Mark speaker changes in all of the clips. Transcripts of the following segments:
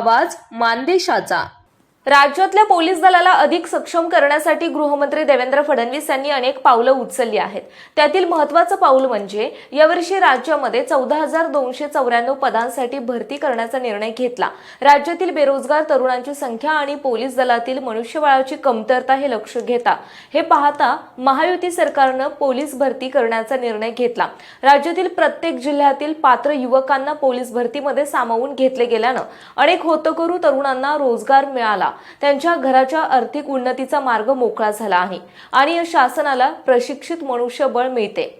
Speaker 1: आवाज मानदेशाचा. राज्यातल्या पोलीस दलाला अधिक सक्षम करण्यासाठी गृहमंत्री देवेंद्र फडणवीस यांनी अनेक पावलं उचलली आहेत. त्यातील महत्वाचं पाऊल म्हणजे यावर्षी राज्यामध्ये चौदा हजार दोनशे चौऱ्याण्णव पदांसाठी भरती करण्याचा निर्णय घेतला. राज्यातील बेरोजगार तरुणांची संख्या आणि पोलीस दलातील मनुष्यबळाची कमतरता हे लक्ष घेता. हे पाहता महायुती सरकारनं पोलीस भरती करण्याचा निर्णय घेतला. राज्यातील प्रत्येक जिल्ह्यातील पात्र युवकांना पोलीस भरतीमध्ये सामावून घेतले गेल्यानं अनेक होतकरू तरुणांना रोजगार मिळाला. त्यांच्या घराच्या आर्थिक उन्नतीचा मार्ग मोकळा झाला आहे आणि या शासनाला प्रशिक्षित मनुष्यबळ मिळते.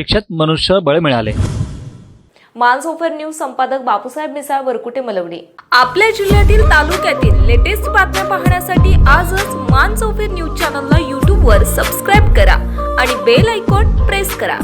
Speaker 2: प्रशिक्षित मनुष्यबळ मिळाले.
Speaker 1: मानसोफर न्यूज संपादक बापूसाहेब मिसाळ वरकुटे मलवडी आपल्या जिल्ह्यातील तालुक्यातील लेटेस्ट बातम्या पाहण्यासाठी आजच मानसोफर न्यूज चॅनलला यूट्यूबवर सबस्क्राईब करा आणि बेल आयकॉन प्रेस करा.